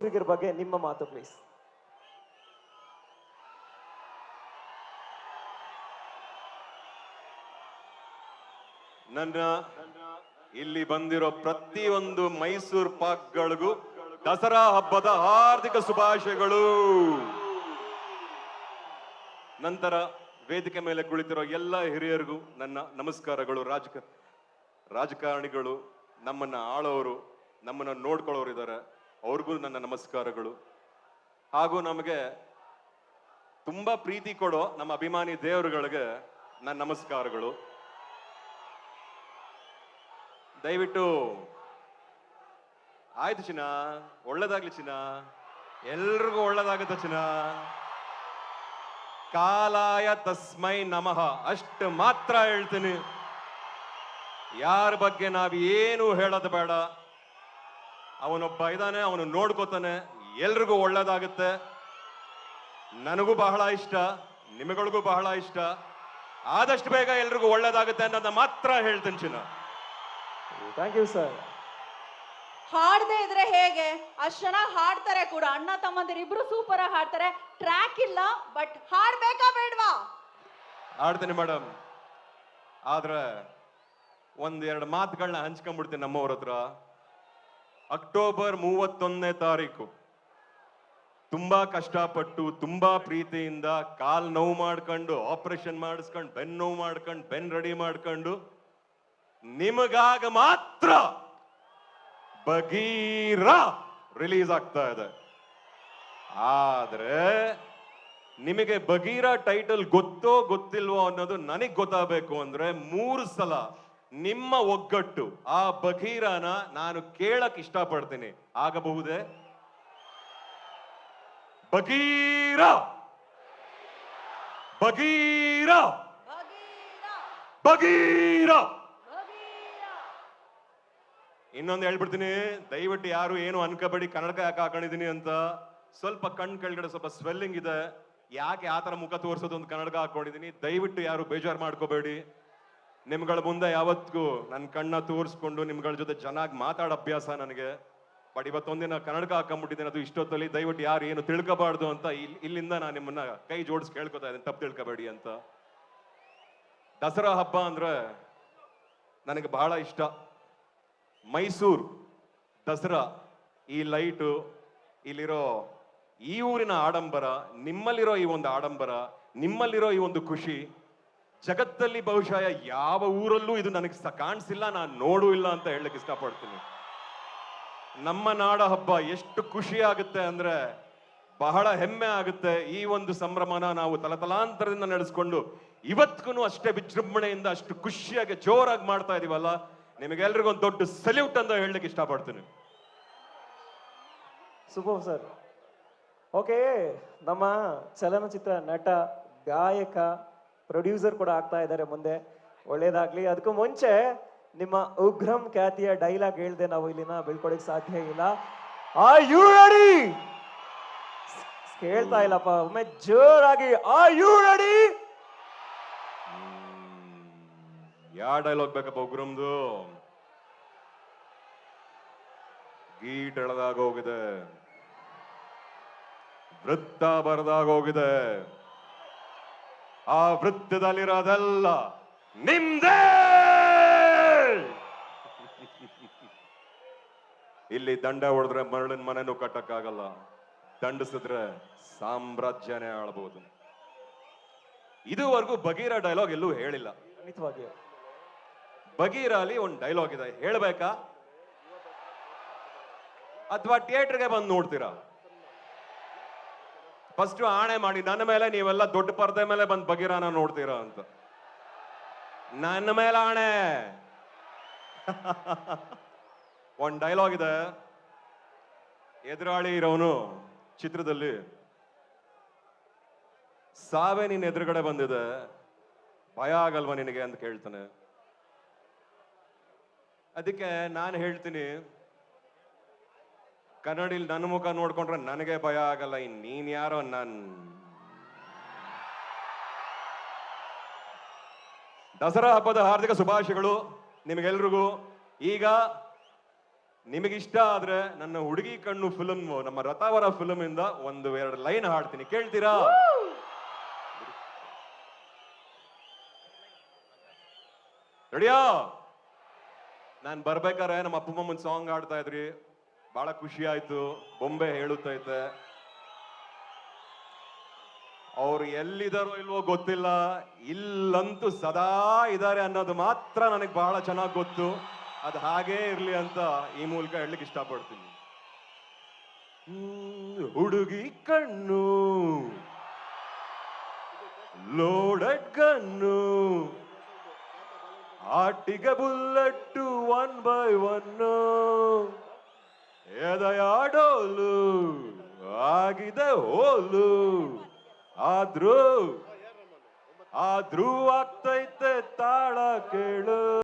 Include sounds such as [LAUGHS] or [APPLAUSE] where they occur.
ಇದ್ರ ಬಗ್ಗೆ ನಿಮ್ಮ ಮಾತು ಪ್ಲೀಸ್ ನನ್ನ ಇಲ್ಲಿ ಬಂದಿರೋ ಪ್ರತಿಯೊಂದು ಮೈಸೂರು ಪಾಕ್ಗಳಿಗೂ ದಸರಾ ಹಬ್ಬದ ಹಾರ್ದಿಕ ಶುಭಾಶಯಗಳು. ನಂತರ ವೇದಿಕೆ ಮೇಲೆ ಕುಳಿತಿರೋ ಎಲ್ಲ ಹಿರಿಯರಿಗೂ ನನ್ನ ನಮಸ್ಕಾರಗಳು. ರಾಜಕ, ರಾಜಕಾರಣಿಗಳು ನಮ್ಮನ್ನ ಆಳೋರು, ನಮ್ಮನ್ನ ನೋಡ್ಕೊಳ್ಳೋರು ಇದ್ದಾರೆ ಅವ್ರಿಗೂ ನನ್ನ ನಮಸ್ಕಾರಗಳು. ಹಾಗೂ ನಮಗೆ ತುಂಬಾ ಪ್ರೀತಿ ಕೊಡೋ ನಮ್ಮ ಅಭಿಮಾನಿ ದೇವರುಗಳಿಗೆ ನನ್ನ ನಮಸ್ಕಾರಗಳು. ದಯವಿಟ್ಟು, ಆಯ್ತು ಚಿನ್ನ, ಒಳ್ಳೇದಾಗ್ಲಿ ಚಿನ್ನ. ಎಲ್ರಿಗೂ ಒಳ್ಳೇದಾಗುತ್ತೆ ಚಿನ್ನ. ಕಾಲಾಯ ತಸ್ಮೈ ನಮಃ. ಅಷ್ಟು ಮಾತ್ರ ಹೇಳ್ತೀನಿ. ಯಾರ ಬಗ್ಗೆ ನಾವು ಏನು ಹೇಳೋದು ಬೇಡ. ಅವನೊಬ್ಬ ಇದ್ದಾನೆ ಅವನು ನೋಡ್ಕೋತಾನೆ. ಎಲ್ರಿಗೂ ಒಳ್ಳೇದಾಗುತ್ತೆ. ನನಗೂ ಬಹಳ ಇಷ್ಟ ನಿಮಗಳಿಗೂ ಬಹಳ ಇಷ್ಟ. ಆದಷ್ಟು ಬೇಗ ಎಲ್ರಿಗೂ ಒಳ್ಳೇದಾಗುತ್ತೆ ಅನ್ನೋದನ್ನ ಮಾತ್ರ ಹೇಳ್ತೀನಿ ಚಿನ್ನ. ಥ್ಯಾಂಕ್ ಯು ಸರ್ ಹಾಡದೆ ಇದ್ರೆ ಹೇಗೆ? ಅಷ್ಟ್ ಚೆನ್ನಾಗಿ ಹಾಡ್ತಾರೆ ಕೂಡ. ಅಣ್ಣ ತಮ್ಮಂದಿರು ಇಬ್ರು ಸೂಪರ್ ಆಗಿ ಹಾಡ್ತಾರೆ. ಟ್ರ್ಯಾಕ್ ಇಲ್ಲ ಬಟ್ ಹಾಡ್ಬೇಕಾ ಬೇಡ್ವಾ? ಹಾಡ್ತೀನಿ ಮೇಡಮ್ ಆದ್ರೆ ಒಂದೆರಡು ಮಾತುಗಳನ್ನ ಹಂಚ್ಕೊಂಡ್ಬಿಡ್ತೀನಿ ನಮ್ಮವ್ರ ಹತ್ರ. ಅಕ್ಟೋಬರ್ ಮೂವತ್ತೊಂದನೇ ತಾರೀಕು. ತುಂಬಾ ಕಷ್ಟಪಟ್ಟು, ತುಂಬಾ ಪ್ರೀತಿಯಿಂದ ಕಾಲ್ ನೋವು ಮಾಡ್ಕೊಂಡು, ಆಪರೇಷನ್ ಮಾಡಿಸ್ಕೊಂಡು ಬೆನ್ ನೋವು ಮಾಡ್ಕೊಂಡು ಬೆನ್ ರೆಡಿ ಮಾಡ್ಕೊಂಡು, ನಿಮಗಾಗ ಮಾತ್ರ ಬಗೀರ ರಿಲೀಸ್ ಆಗ್ತಾ ಇದೆ. ಆದ್ರೆ ನಿಮಗೆ ಬಗೀರ ಟೈಟಲ್ ಗೊತ್ತೋ ಗೊತ್ತಿಲ್ವೋ ಅನ್ನೋದು ನನಗ್ ಗೊತ್ತಾಗಬೇಕು ಅಂದ್ರೆ ಮೂರು ಸಲ ನಿಮ್ಮ ಒಗ್ಗಟ್ಟು. ಆ ಬಗೀರನ ನಾನು ಕೇಳಕ್ ಇಷ್ಟಪಡ್ತೇನೆ. ಆಗಬಹುದೇ? ಬಗೀರ! ಬಗೀರ! ಬಗೀರ! ಇನ್ನೊಂದು ಹೇಳ್ಬಿಡ್ತೀನಿ. ದಯವಿಟ್ಟು ಯಾರು ಏನು ಅನ್ಕೋಬೇಡಿ ಕನ್ನಡಕ ಯಾಕೆ ಹಾಕೊಂಡಿದೀನಿ ಅಂತ. ಸ್ವಲ್ಪ ಕಣ್ ಕೆಳಗಡೆ ಸ್ವಲ್ಪ ಸ್ವೆಲ್ಲಿಂಗ್ ಇದೆ. ಯಾಕೆ ಆ ಥರ ಮುಖ ತೋರಿಸೋದು ಒಂದು ಕನ್ನಡಕ ಹಾಕೊಂಡಿದ್ದೀನಿ. ದಯವಿಟ್ಟು ಯಾರು ಬೇಜಾರು ಮಾಡ್ಕೋಬೇಡಿ. ನಿಮ್ಗಳ ಮುಂದೆ ಯಾವತ್ತಿಗೂ ನನ್ನ ಕಣ್ಣ ತೋರಿಸ್ಕೊಂಡು ನಿಮ್ಗಳ ಜೊತೆ ಚೆನ್ನಾಗಿ ಮಾತಾಡೋ ಅಭ್ಯಾಸ ನನಗೆ. ಬಟ್ ಇವತ್ತೊಂದಿನ ಕನ್ನಡಕ ಹಾಕೊಂಡ್ಬಿಟ್ಟಿದ್ದೇನೆ, ಅದು ಇಷ್ಟೊತ್ತಲ್ಲಿ ದಯವಿಟ್ಟು ಯಾರು ಏನು ತಿಳ್ಕೋಬಾರ್ದು ಅಂತ ಇಲ್- ಇಲ್ಲಿಂದ ನಾನು ನಿಮ್ಮನ್ನ ಕೈ ಜೋಡಿಸಿ ಕೇಳ್ಕೊತಾ ಇದ್ದೀನಿ, ತಪ್ಪು ತಿಳ್ಕೊಬೇಡಿ ಅಂತ. ದಸರಾ ಹಬ್ಬ ಅಂದ್ರೆ ನನಗೆ ಬಹಳ ಇಷ್ಟ. ಮೈಸೂರು ದಸರಾ, ಈ ಲೈಟು, ಇಲ್ಲಿರೋ ಈ ಊರಿನ ಆಡಂಬರ, ನಿಮ್ಮಲ್ಲಿರೋ ಈ ಒಂದು ಆಡಂಬರ, ನಿಮ್ಮಲ್ಲಿರೋ ಈ ಒಂದು ಖುಷಿ ಜಗತ್ತಲ್ಲಿ ಬಹುಶಃ ಯಾವ ಊರಲ್ಲೂ ಇದು ನನಗೆ ಕಾಣಿಸಿಲ್ಲ, ನಾನು ನೋಡು ಇಲ್ಲ ಅಂತ ಹೇಳಕ್ ಇಷ್ಟಪಡ್ತೀನಿ. ನಮ್ಮ ನಾಡ ಹಬ್ಬ ಎಷ್ಟು ಖುಷಿ ಆಗುತ್ತೆ ಅಂದ್ರೆ ಬಹಳ ಹೆಮ್ಮೆ ಆಗುತ್ತೆ. ಈ ಒಂದು ಸಂಭ್ರಮನ ನಾವು ತಲತಲಾಂತರದಿಂದ ನಡೆಸ್ಕೊಂಡು ಇವತ್ತಿಗೂ ಅಷ್ಟೇ ವಿಜೃಂಭಣೆಯಿಂದ ಅಷ್ಟು ಖುಷಿಯಾಗಿ ಜೋರಾಗಿ ಮಾಡ್ತಾ ಇದೀವಲ್ಲ. ನಿಮಗೆಲ್ರಿಗೂ ಒಂದು ದೊಡ್ಡ ಸಲ್ಯೂಟ್ ಅಂತ ಹೇಳಲಿಕ್ಕೆ ಇಷ್ಟಪಡ್ತೀನಿ. Super sir. ಓಕೆ, ನಮ್ಮ ಚಲನಚಿತ್ರ ನಟ, ಗಾಯಕ ಪ್ರೊಡ್ಯೂಸರ್ ಕೂಡ ಆಗ್ತಾ ಇದ್ದಾರೆ ಮುಂದೆ. ಒಳ್ಳೇದಾಗ್ಲಿ. ಅದಕ್ಕೂ ಮುಂಚೆ ನಿಮ್ಮ ಉಗ್ರಂ ಖ್ಯಾತಿಯ ಡೈಲಾಗ್ ಹೇಳ್ದೆ ನಾವು ಇಲ್ಲಿನ ಬೀಳ್ಕೊಡಕ್ ಸಾಧ್ಯ ಇಲ್ಲ. ಆ ಯು ರೆಡಿ ಕೇಳ್ತಾ ಇಲ್ಲಪ್ಪ. ಒಮ್ಮೆ ಜೋರಾಗಿ ಆ ಯು ರೆಡಿ ಯಾ ಡೈಲಾಗ್ ಬೇಕಪ್ಪ ಉಗ್ರಂದು? ಗೀಟ್ ಹೋಗಿದೆ. ವೃತ್ತ ಬರದಾಗ ಹೋಗಿದೆ. ಆ ವೃತ್ತದಲ್ಲಿರೋದೆಲ್ಲ ನಿಮ್ದೇ! ಇಲ್ಲಿ ದಂಡ ಹೊಡೆದ್ರೆ ಮರಳಿನ ಮನೆನೂ ಕಟ್ಟಕ್ಕಾಗಲ್ಲ. ದಂಡಿಸಿದ್ರೆ ಸಾಮ್ರಾಜ್ಯನೇ ಆಳ್ಬಹುದು ಇದುವರೆಗೂ ಬಗೀರ ಡೈಲಾಗ್ ಎಲ್ಲೂ ಹೇಳಿಲ್ಲ. ಖಂಡಿತವಾಗಿ. ಬಗೀರ ಅಲ್ಲಿ ಒಂದು ಡೈಲಾಗ್ ಇದೆ. ಹೇಳ್ಬೇಕಾ? ಅಥವಾ ಥಿಯೇಟರ್ಗೆ ಬಂದು ನೋಡ್ತೀರಾ? ಫಸ್ಟ್ ಆಣೆ ಮಾಡಿ, ನನ್ನ ಮೇಲೆ ನೀವೆಲ್ಲ ದೊಡ್ಡ ಪರದೆ ಮೇಲೆ ಬಂದು ಬಗೀರಾನ ನೋಡ್ತೀರಾ ಅಂತ. ನನ್ನ ಮೇಲೆ ಆಣೆ. [LAUGHS] ಒಂದ್ ಡೈಲಾಗ್ ಇದೆ. ಎದುರಾಳಿ ಇರೋನು ಚಿತ್ರದಲ್ಲಿ. ಸಾವೆ ನಿನ್ನ ಎದುರುಗಡೆ ಬಂದಿದೆ. ಭಯ ಆಗಲ್ವಾ ನಿನಗೆ ಅಂತ ಕೇಳ್ತಾನೆ. ಅದಕ್ಕೆ ನಾನು ಹೇಳ್ತೀನಿ ಕನ್ನಡಿಲ್ ನನ್ನ ಮುಖ ನೋಡ್ಕೊಂಡ್ರೆ ನನಗೆ ಭಯ ಆಗಲ್ಲ, ಇನ್ ನೀನ್ ಯಾರೋ ನನ್. ದಸರಾ ಹಬ್ಬದ ಹಾರ್ದಿಕ ಶುಭಾಶಯಗಳು ನಿಮಗೆಲ್ರಿಗೂ. ಈಗ ನಿಮಗಿಷ್ಟ ಆದ್ರೆ ನನ್ನ ಹುಡುಗಿ ಕಣ್ಣು ಫಿಲಮ್ ನಮ್ಮ ರಥಾವರ ಫಿಲಮ್ ಇಂದ ಒಂದು, ಎರಡು ಲೈನ್ ಹಾಡ್ತೀನಿ. ಕೇಳ್ತೀರಾ? ರೆಡಿಯಾ ನಾನ್ ಬರ್ಬೇಕಾರೆ ನಮ್ಮ ಅಪ್ಪಮ್ಮ ಒಂದು ಸಾಂಗ್ ಹಾಡ್ತಾ ಇದ್ರಿ. ಬಹಳ ಖುಷಿ ಆಯ್ತು. ಬೊಂಬೆ ಹೇಳುತ್ತೈತೆ ಅವ್ರು ಎಲ್ಲಿದಾರೋ ಇಲ್ವೋ ಗೊತ್ತಿಲ್ಲ. ಇಲ್ಲಂತೂ ಸದಾ ಇದ್ದಾರೆ ಅನ್ನೋದು ಮಾತ್ರ ನನಗೆ ಬಹಳ ಚೆನ್ನಾಗಿ ಗೊತ್ತು. ಅದು ಹಾಗೇ ಇರ್ಲಿ ಅಂತ ಈ ಮೂಲಕ ಹೇಳಲಿಕ್ಕೆ ಇಷ್ಟಪಡ್ತೀನಿ. ಹುಡುಗಿ ಕಣ್ಣು. ಲೋಡೆಡ್ ಕಣ್ಣು ಆಟಿಗೆ ಬುಲ್ಲಟ್ಟು ಒನ್ ಬೈ ಒನ್ನು. ಎದೆಯಾಡೋಲು ಆಗಿದೆ ಹೋಲು. ಆದ್ರೂ ಆದ್ರೂ ಆಗ್ತೈತೆ ತಾಳ ಕೇಳು.